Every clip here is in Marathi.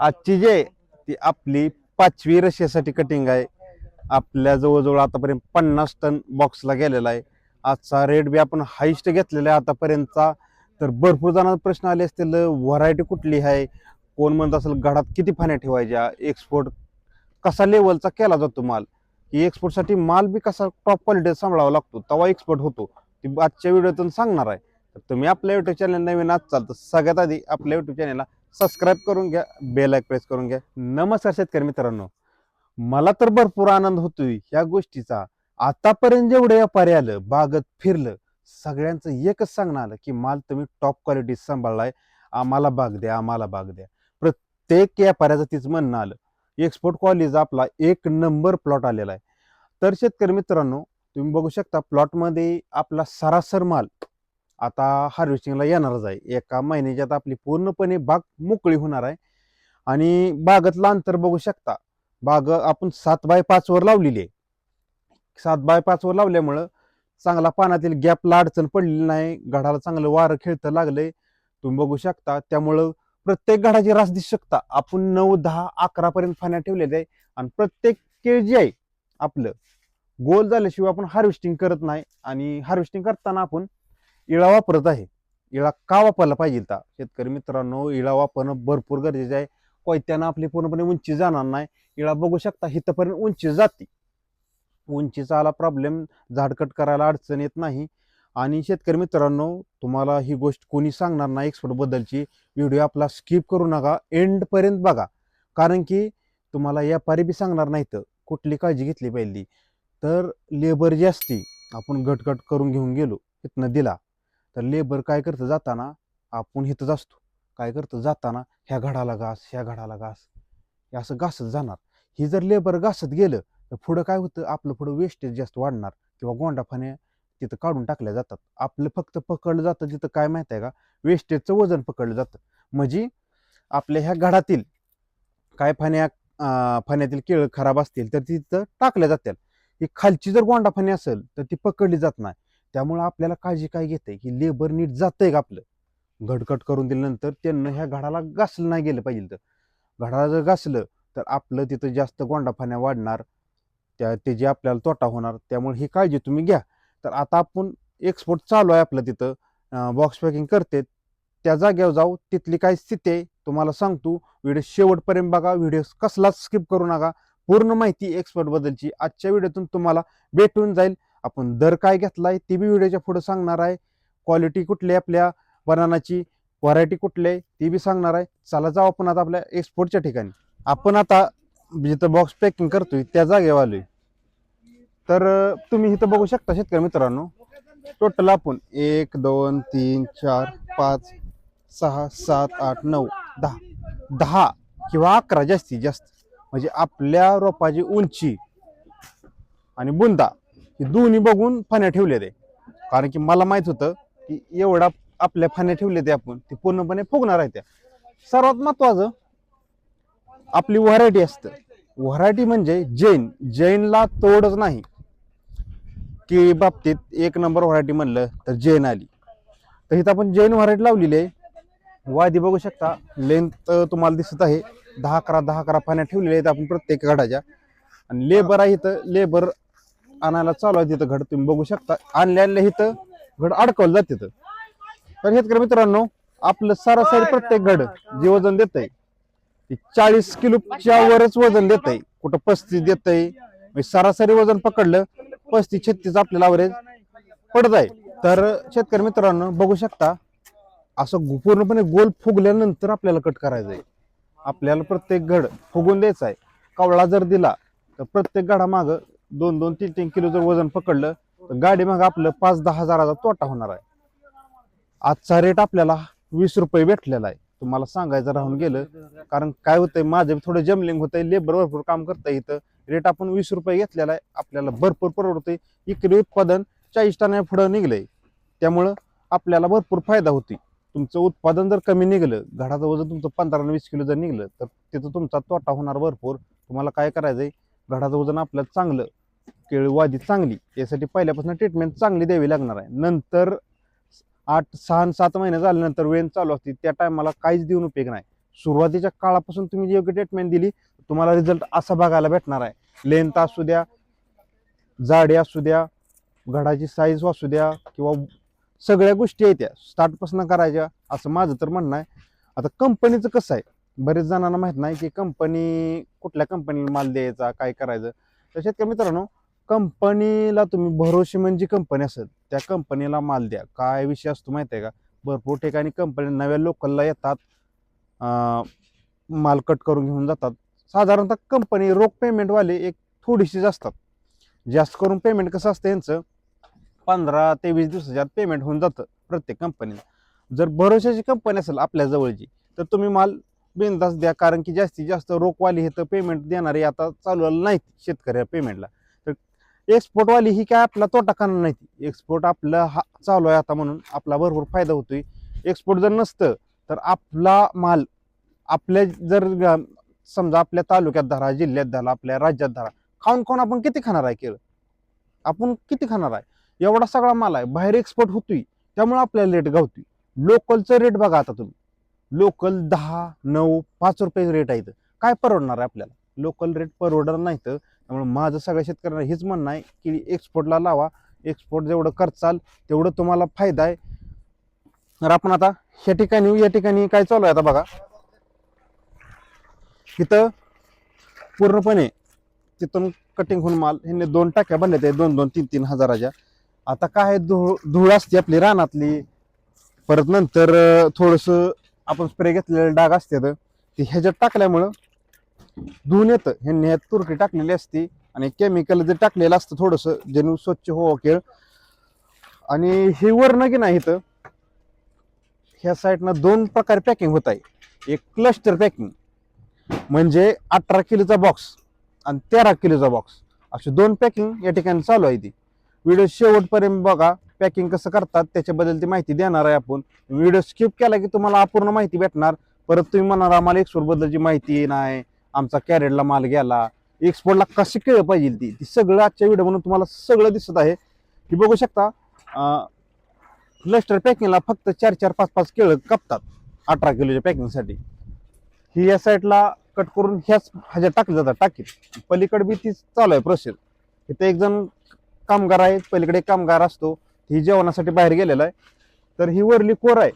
आजची जे ती आपली पाचवी रशियासाठी कटिंग आहे. आपल्या जवळजवळ आतापर्यंत पन्नास टन बॉक्सला गेलेला आहे. आजचा रेट बी आपण हायस्ट घेतलेला आहे आतापर्यंतचा. तर भरपूर जणांना प्रश्न आले असतील व्हरायटी कुठली आहे? कोण म्हणत असेल गडात किती फाण्या ठेवायच्या? एक्सपोर्ट कसा लेवलचा केला जातो माल? की एक्सपोर्टसाठी माल बी कसा टॉप क्वालिटीचा सांभाळावा लागतो? तेव्हा एक्सपोर्ट होतो. ती आजच्या व्हिडिओतून सांगणार आहे. तर तुम्ही आपल्या युट्यूब चॅनल नवीन आज तर सगळ्यात आधी आपल्या युट्यूब चॅनलला सबस्क्राईब करून घ्या बेल आयक प्रेस करून घ्या. नमस्कार शेतकरी मित्रांनो. मला तर भरपूर आनंद होतोय ह्या गोष्टीचा. आतापर्यंत जेवढे व्यापारी आलं बागत फिरलं सगळ्यांचं एकच सांगणं आलं की माल तुम्ही टॉप क्वालिटी सांभाळलाय आम्हाला बाग द्या आम्हाला बाग द्या. प्रत्येक व्यापाऱ्याचं तीच म्हणणं आलं. एक्सपोर्ट क्वालिटीचा आपला एक नंबर प्लॉट आलेला आहे. तर शेतकरी मित्रांनो तुम्ही बघू शकता प्लॉटमध्ये आपला सरासर माल आता हार्वेस्टिंगला येणारच आहे. एका महिन्याच्यात आपली पूर्णपणे बाग मोकळी होणार आहे. आणि बागातलं अंतर बघू शकता. बाग आपण सात बाय पाचवर लावलेली आहे. सात बाय पाचवर लावल्यामुळं चांगला पाण्यातील गॅपला अडचण पडलेली नाही. गडाला चांगलं वारं खेळतं लागलंय. तुम्ही बघू शकता. त्यामुळं प्रत्येक गडाची रास दिसू शकता. आपण नऊ दहा अकरा पर्यंत फाण्या ठेवलेल्या आहे. आणि प्रत्येक केळ जे आहे आपलं गोल झाल्याशिवाय आपण हार्वेस्टिंग करत नाही. आणि हार्वेस्टिंग करताना आपण इळा वापरत आहे. इळा का वापरला पाहिजे ता? शेतकरी मित्रांनो इळा वापरणं भरपूर गरजेचं आहे. कोयत्यानं आपली पूर्णपणे उंची जाणार नाही. इळा बघू शकता इथंपर्यंत उंची जाते. उंचीचा आला प्रॉब्लेम झाडकट करायला अडचण येत नाही. आणि शेतकरी मित्रांनो तुम्हाला ही गोष्ट कोणी सांगणार नाही एक्सपर्टबद्दलची व्हिडिओ आपला स्किप करू नका एंडपर्यंत बघा. कारण की तुम्हाला व्यापारी बी सांगणार नाहीत कुठली काळजी घेतली पाहिजे तर लेबर जी असती आपण घटघट करून घेऊन गेलो इथनं दिला. तर लेबर काय करतं जाताना आपण इथंच असतो. काय करतं जाताना ह्या घडाला घास ह्या घडाला घास. हे असं घासत जाणार. ही जर लेबर घासत गेलं तर पुढं काय होतं? आपलं पुढं वेस्टेज जास्त वाढणार किंवा गोंडाफाने तिथं काढून टाकल्या जातात. आपलं फक्त पकडलं जातं तिथं काय माहिती आहे का? वेस्टेजचं वजन पकडलं जातं. म्हणजे आपल्या ह्या घडातील काय फाण्या फाण्यातील केळं खराब असतील तर ती तिथं टाकल्या जातील ही खालची जर गोंडा फाणी असेल तर ती पकडली जात नाही. त्यामुळं आपल्याला काळजी काय घेते की लेबर नीट जातंय का आपलं? घडकट करून दिल्यानंतर त्यांना ह्या घडाला घासलं नाही गेलं पाहिजे तर. घडाला जर घासलं तर आपलं तिथं जास्त गोंडाफाण्या वाढणार त्या त्याची आपल्याला तोटा होणार त्यामुळे ही काळजी तुम्ही घ्या. तर आता आपण एक्सपोर्ट चालू आहे आपलं तिथं. बॉक्स पॅकिंग करते. त्या जागेवर जाऊ. तिथली काय स्थिती आहे तुम्हाला सांगतो. व्हिडिओ शेवटपर्यंत बघा. व्हिडिओ कसलाच स्किप करू नका. पूर्ण माहिती एक्सपर्टबद्दलची आजच्या व्हिडिओतून तुम्हाला भेटून जाईल. आपण दर काय घेतलाय ती बी व्हिडिओच्या पुढे सांगणार आहे. क्वालिटी कुठली आहे आपल्या? बनानाची व्हरायटी कुठली आहे? ती बी सांगणार आहे. चला जाऊ आपण आता आपल्या एक्सपोर्टच्या ठिकाणी. आपण आता जिथं बॉक्स पॅकिंग करतोय त्या जागेवर आलोय. तर तुम्ही इथं बघू शकता शेतकरी मित्रांनो. टोटल आपण एक दोन तीन चार पाच सहा सात आठ नऊ दहा. दहा किंवा अकरा जास्तीत जास्त. म्हणजे आपल्या रोपाची उंची आणि बुंदा. की दोन्ही बघून फाण्या ठेवले ते. कारण की मला माहीत होतं की एवढा आपल्या फाण्या ठेवले ते आपण ते पूर्णपणे फुगणार आहे त्या. सर्वात महत्वाचं आपली व्हरायटी असतं. व्हरायटी म्हणजे जैन. जैनला तोडच नाही. की बाबतीत एक नंबर व्हरायटी म्हणलं तर जैन आली. तर इथं आपण जैन व्हरायटी लावलेली आहे. वादी बघू शकता लेंथ तुम्हाला दिसत आहे. दहा अकरा दहा अकरा पाण्या ठेवलेल्या आहेत आपण प्रत्येक गडाच्या. आणि लेबर आहे इथं. लेबर आणायला चालू आहे तिथं घड. तुम्ही बघू शकता. आणल्या आणल्या इथं घड अडकवलं जात तिथं. तर शेतकरी मित्रांनो आपलं सरासरी प्रत्येक घड जे वजन देत आहे चाळीस किलोच्या वरच वजन देत आहे कुठं पस्तीस देत आहे म्हणजे सरासरी वजन पकडलं पस्तीस छत्तीस आपल्याला अवरेज पडत आहे तर शेतकरी मित्रांनो बघू शकता असं पूर्णपणे गोल फुगल्यानंतर आपल्याला कट करायचं आहे आपल्याला प्रत्येक घड फुगून द्यायचा आहे कवळा जर दिला तर प्रत्येक घडामागं दोन दोन तीन तीन किलो जर वजन पकडलं तर गाडी मग आपलं पाच दहा हजाराचा तोटा होणार आहे. आजचा रेट आपल्याला वीस रुपये भेटलेला आहे. तुम्हाला सांगायचं राहून गेलं कारण काय होतंय माझं थोडं जमलिंग होतंय लेबर भरपूर काम करता इथं. रेट आपण वीस रुपये घेतलेला आहे आपल्याला भरपूर परवडतंय. इकडे उत्पादन चाळीस टना पुढं निघलंय. त्यामुळं आपल्याला भरपूर फायदा होती तुमचं उत्पादन जर कमी निघलं घडाचं वजन तुमचं पंधरा वीस किलो जर निघलं तर तिथं तुमचा तोटा होणार भरपूर. तुम्हाला काय करायचंय घडाचं वजन आपल्याला चांगलं केळवादी चांगली यासाठी पहिल्यापासून ट्रीटमेंट चांगली द्यावी लागणार आहे. नंतर आठ सहा सात महिने झाल्यानंतर वेन चालू असते त्या टायमाला काहीच देऊन उपयोग नाही. सुरुवातीच्या काळापासून तुम्ही योग्य ट्रीटमेंट दिली तुम्हाला रिझल्ट असा बघायला भेटणार आहे. लेंथ असू द्या जाडी असू द्या घडाची साईज असू द्या किंवा सगळ्या गोष्टी आहेत त्या. स्टार्टपासून करायच्या असं माझं तर म्हणणं आहे. आता कंपनीचं कसं आहे? बरेच जणांना माहीत नाही की कंपनी कुठल्या कंपनीला माल द्यायचा काय करायचं? तर शेतकरी मित्रांनो कंपनीला तुम्ही भरोशीमंद म्हणजे जी कंपनी असेल त्या कंपनीला माल द्या. काय विषय असतो माहिती आहे का? भरपूर ठिकाणी कंपनी नव्या लोकलला येतात माल कट करून घेऊन जातात. साधारणतः कंपनी रोख पेमेंटवाले एक थोडीशीच असतात. जास्त करून पेमेंट कसं असतं यांचं? पंधरा ते वीस दिवसाच्या आत पेमेंट होऊन जातं प्रत्येक कंपनीला. जर भरोशाची कंपनी असेल आपल्या जवळची तर तुम्ही माल बिनधास्त द्या. कारण की जास्तीत जास्त रोखवाली हे तर पेमेंट देणारे आता चालू नाहीत शेतकऱ्या पेमेंटला एक्सपोर्टवाली ही काय आपला तोटा करणार नाही एक्सपोर्ट आपला हा चालू आहे आता म्हणून आपला भरपूर फायदा होतोय. एक्सपोर्ट जर नसतं तर आपला माल आपल्या जर समजा आपल्या तालुक्यात धरा जिल्ह्यात धरा आपल्या राज्यात धरा खाऊन खाऊन आपण किती खाणार आहे केळं? आपण किती खाणार आहे? एवढा सगळा माल आहे. बाहेर एक्सपोर्ट होतोय त्यामुळे आपल्याला रेट गावतोय. लोकलचं रेट बघा आता तुम्ही. लोकल दहा नऊ पाच रुपये रेट आहे इथं. काय परवडणार आहे आपल्याला? लोकल रेट परवडणार नाही तर त्यामुळे माझं सगळ्या शेतकऱ्यांना हेच म्हणणं आहे की एक्सपोर्टला लावा. एक्सपोर्ट जेवढं करचाल तेवढं तुम्हाला फायदा आहे. तर आपण आता ह्या ठिकाणी या ठिकाणी काय चालू आहे आता बघा. इथं पूर्णपणे तिथून कटिंग होऊन माल ह्यांनी दोन टाक्या बनल्या ते दोन दोन तीन तीन हजाराच्या. आता काय आहे, धूळ धूळ असते आपली रानातली. परत नंतर थोडंसं आपण स्प्रे घेतलेले डाग असतात ते ह्याच्यात टाकल्यामुळं धुवून येतं. ह्यांनी ह्यात तुरटी टाकलेली असते आणि केमिकल जे टाकलेलं असतं थोडंसं जेणू स्वच्छ हो केळ. आणि हे वर्ण की नाही इथं ह्या साईडनं दोन प्रकारे पॅकिंग होत आहे. एक क्लस्टर पॅकिंग म्हणजे अठरा किलोचा बॉक्स आणि तेरा किलोचा बॉक्स असे दोन पॅकिंग या ठिकाणी चालू आहे ती. व्हिडिओ शेवटपर्यंत बघा पॅकिंग कसं करतात त्याच्याबद्दल ती माहिती देणार आहे आपण. व्हिडिओ स्किप केला की तुम्हाला अपूर्ण माहिती भेटणार. परत तुम्ही म्हणणार आम्हाला एक्सपोर्टबद्दलची माहिती नाही. आमचा कॅरेटला माल गेला एक्सपोर्टला कशी केलं पाहिजे ती? ती सगळं आजच्या व्हिडिओ म्हणून तुम्हाला सगळं दिसत आहे. की बघू शकता क्लस्टर पॅकिंगला फक्त चार चार पाच पाच केळं कापतात अठरा किलोच्या पॅकिंगसाठी ही या साईडला कट करून ह्याच ह्याच्यात टाकल्या जातात टाकीत. पलीकडे बी तीच चालू आहे प्रोसेस इथे एक जण कामगार आहे पलीकडे एक कामगार असतो ही जेवणासाठी बाहेर गेलेला आहे. तर ही वरली कोर आहे.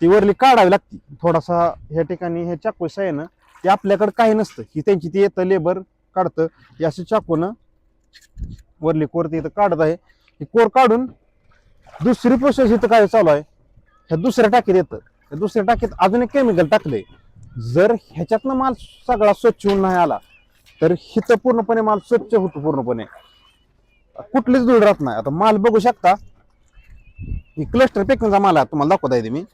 ती वरली काढावी लागते. थोडासा ह्या ठिकाणी हे चाकू ना ते आपल्याकडे काही नसतं. ही त्यांची ती येतं लेबर काढतं. हे असं चाकूनं वरली कोर ती इथं काढत आहे. ही कोर काढून दुसरी प्रोसेस इथं काय चालू आहे? ह्या दुसऱ्या टाकीत येतं. त्या दुसऱ्या टाकीत अजून एक केमिकल टाकलंय. जर ह्याच्यातनं माल सगळा स्वच्छ होऊन नाही आला तर हिथं पूर्णपणे माल स्वच्छ होतो पूर्णपणे. कुठलीच धूळ राहत नाही. आता माल बघू शकता. ही क्लस्टर पॅकिंगचा माल आहे. तुम्हाला दाखवता येते मी.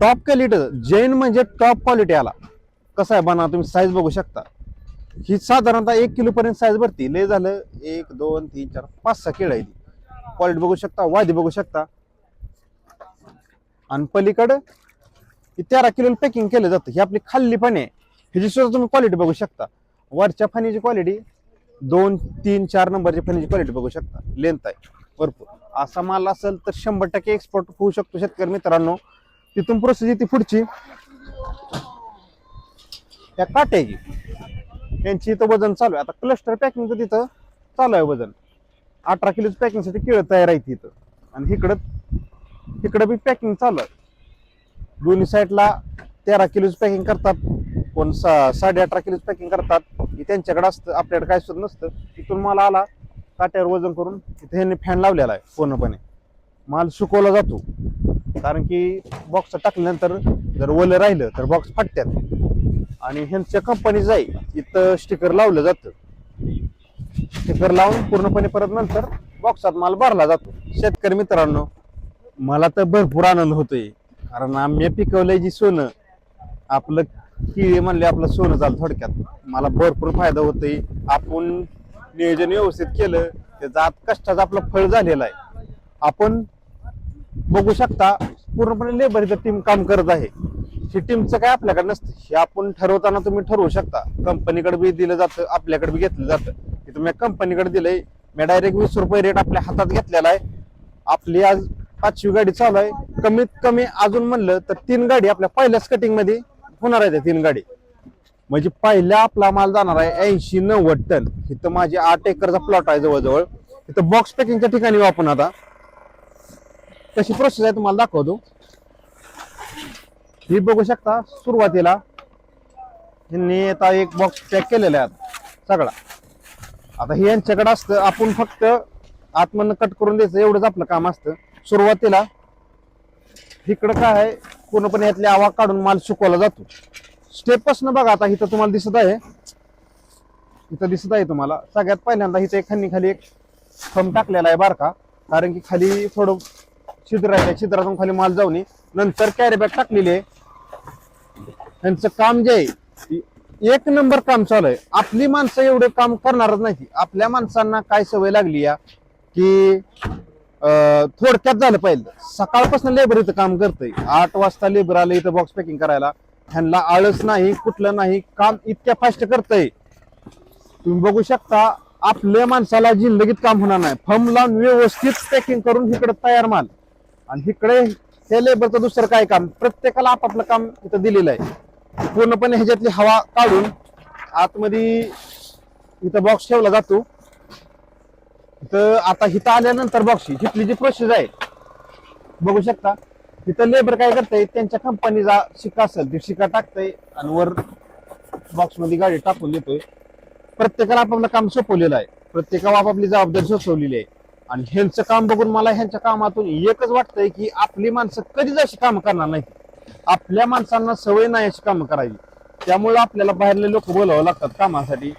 टॉप क्वालिटी जैन म्हणजे टॉप क्वालिटी आला. कसा आहे बना तुम्ही साईज बघू शकता. ही साधारणतः एक किलो पर्यंत साईज भरती लय झालं एक दोन तीन चार पाच सहा केळ आहे ती क्वालिटी बघू शकता वादी बघू शकता. आणि पलीकडं ही तेरा किलो पॅकिंग केलं जातं. ही आपली खाल्ली पण आहे. ह्याची सुद्धा तुम्ही क्वालिटी बघू शकता. वरच्या फणीची क्वालिटी दोन तीन चार नंबरची फणीची क्वालिटी बघू शकता. लेंथ आहे भरपूर. असा माल असेल तर शंभर टक्के एक्सपोर्ट होऊ शकतो शेतकरी मित्रांनो. तिथून प्रोसेस येते पुढची. त्या काट्याची त्यांची इथं वजन चालू आहे. आता क्लस्टर पॅकिंगचं तिथं चालू आहे वजन. अठरा किलोच पॅकिंगसाठी केळं तयार आहे तिथं आणि इकडं इकडं बी पॅकिंग चालू आहे. दोन्ही साईडला तेरा किलोच पॅकिंग करतात. कोण सा साडे अठरा किलोचं पॅकिंग करतात. हे त्यांच्याकडे असतं. आपल्याकडे काय सुद्धा नसतं. तिथून माल आला काट्यावर वजन करून तिथे ह्यांनी फॅन लावलेला आहे पूर्णपणे. माल सुकवला जातो. कारण की बॉक्स टाकल्यानंतर जर ओलं राहिलं तर बॉक्स फाटतात आणि ह्यांच्या कंपनीचं आहे इथं स्टिकर लावलं जातं. स्टिकर लावून पूर्णपणे परत नंतर बॉक्सात माल भरला जातो. शेतकरी मित्रांनो मला तर भरपूर आनंद होतोय. कारण आम्ही पिकवलंय जी सोनं आपलं किळी म्हणले आपलं सोनं झालं थोडक्यात. मला भरपूर फायदा होतोय. आपण नियोजन व्यवस्थित केलं त्याचा आत कष्टाचं आपलं फळ झालेलं आहे. आपण बघू शकता पूर्णपणे लेबरचं टीम काम करत आहे. ही टीमचं काय आपल्याकडे नसतं. हे आपण ठरवताना तुम्ही ठरवू शकता. कंपनीकडे बी दिलं जातं आपल्याकडे बी घेतलं जातं. हे तुम्ही कंपनीकडे दिलंय. मी डायरेक्ट वीस रुपये रेट आपल्या हातात घेतलेला आहे. आपली आज पाचवी गाडी चालू आहे. कमीत कमी अजून म्हणलं तर तीन गाडी आपल्या पहिल्याच कटिंगमध्ये होणार आहे त्या तीन गाडी. म्हणजे पहिल्या आपला माल जाणार आहे ऐंशी नव्वद टन. इथं माझी आठ एकरचा प्लॉट आहे जवळजवळ. इथं बॉक्स पॅकिंगच्या ठिकाणी आपण आता. कशी प्रोसेस आहे तुम्हाला दाखवतो. ही बघू शकता सुरुवातीला यांनी आता एक बॉक्स पॅक केलेला आहे आता, सगळा. आता हे यांच्याकडे असतं आपण फक्त आतमधनं कट करून द्यायचं एवढंच आपलं काम असतं. सुरुवातीला इकडं काय आहे पूर्णपणे यातले आवा काढून माल सुकवला जातो. स्टेपपासून बघा आता इथं तुम्हाला दिसत आहे. इथं दिसत आहे तुम्हाला. सगळ्यात पहिल्यांदा इथं एक खाली एक थंब टाकलेला आहे बारका. कारण की खाली थोडं छिद्र आहे त्या छिद्रातून खाली माल जाऊ नये नंतर कॅरीबॅग टाकलेली आहे. त्यांचं काम जे आहे एक नंबर काम चालू आहे. आपली माणसं एवढे काम करणारच नाही. आपल्या माणसांना काय सवय लागली या? की थोडक्यात झालं पाहिजे सकाळपासून लेबर इथं काम करतंय. आठ वाजता लेबर आलं इथं बॉक्स पॅकिंग करायला. ह्यांना आळस नाही कुठलं नाही काम इतक्या फास्ट करतंय. तुम्ही बघू शकता आपल्या माणसाला जिंदगीत काम होणार नाही. फर्म लावून व्यवस्थित पॅकिंग करून इकडे तयार माल. आणि इकडे हे लेबरचं दुसरं काय काम? प्रत्येकाला आपापलं काम इथं दिलेलं आहे. पूर्णपणे ह्याच्यातली हवा काढून आतमध्ये इथं बॉक्स ठेवला जातो. इथं आता इथं आल्यानंतर बॉक्स हिथली जी प्रोसेस आहे बघू शकता. तिथं लेबर काय करतंय त्यांच्या कंपनीचा शिक्का असेल ते शिक्का टाकतंय आणि वर बॉक्समध्ये गाडी टाकून देतोय. प्रत्येकाला आपापलं काम सोपवलेलं आहे. प्रत्येकाला आपापली जबाबदारी सोसवलेली आहे. आणि ह्यांचं काम बघून मला ह्यांच्या कामातून एकच वाटतंय की आपली माणसं कधीच अशी कामं करणार नाही आपल्या माणसांना सवय नाही अशी कामं करायची. त्यामुळे आपल्याला बाहेरले लोक बोलावं लागतात कामासाठी.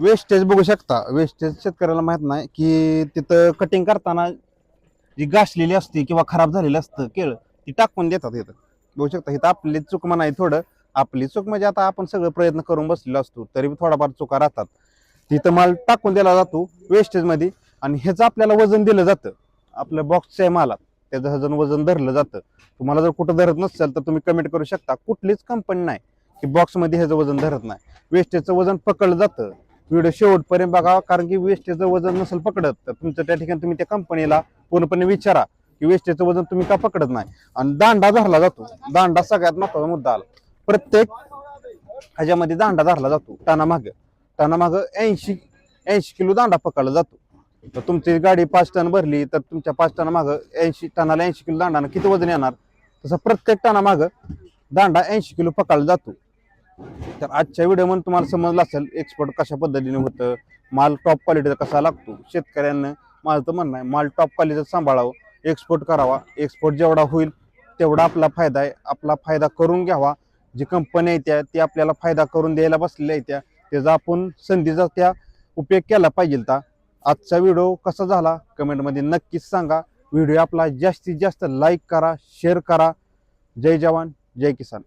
वेस्टेज बघू शकता. वेस्टेज शेतकऱ्याला माहीत नाही की तिथं कटिंग करताना जी गासलेली असते किंवा खराब झालेली असतं केळं ती टाकून देतात इथं. बघू शकता इथं आपली चूक म्हणाय थोडं. आपली चूक म्हणजे आता आपण सगळं प्रयत्न करून बसलेलो असतो तरी थोडाफार चुका राहतात. तिथं माल टाकून दिला जातो वेस्टेजमध्ये आणि ह्याचं आपल्याला वजन दिलं जातं. आपलं बॉक्सच्या मालात. त्याचं हजन वजन धरलं जातं. तुम्हाला जर कुठं धरत नसेल तर तुम्ही कमेंट करू शकता. कुठलीच कंपनी नाही की बॉक्समध्ये ह्याचं वजन धरत नाही. वेस्टेजचं वजन पकडलं जातं. व्हिडिओ शेवटपर्यंत बघा कारण की वेस्टेजचं वजन नसेल पकडत तर तुमचं त्या ठिकाणी तुम्ही त्या कंपनीला पूर्णपणे विचारा की वेस्टेजचं वजन तुम्ही का पकडत नाही. आणि दांडा धरला जातो. दांडा सगळ्यात महत्त्वाचा मुद्दा आला. प्रत्येक ह्याच्यामध्ये दांडा धरला जातो. टानामागं टानामागं ऐंशी ऐंशी किलो दांडा पकडला जातो. तर तुमची गाडी पाच टन भरली तर तुमच्या पाच टना मागं ऐंशी टनाला ऐंशी किलो दांडानं किती वजन येणार? तसं प्रत्येक टना दांडा ऐंशी किलो पकडला जातो. तर आजच्या व्हिडिओमध्ये तुम्हाला समजलं असेल एक्सपोर्ट कशा पद्धतीने होतं माल टॉप क्वालिटीचा कसा लागतो? शेतकऱ्यांना माझं तर म्हणणं आहे माल टॉप क्वालिटीचा सांभाळावं एक्सपोर्ट करावा. एक्सपोर्ट जेवढा होईल तेवढा आपला फायदा आहे. आपला फायदा करून घ्यावा. जी कंपन्या आहे त्या ती आपल्याला फायदा करून द्यायला बसलेल्या आहेत त्या. त्याचा आपण संधीचा त्या उपयोग केला पाहिजे ता. आजचा व्हिडिओ कसा झाला कमेंटमध्ये नक्कीच सांगा. व्हिडिओ आपला जास्तीत जास्त लाईक करा शेअर करा. जय जवान जय किसान.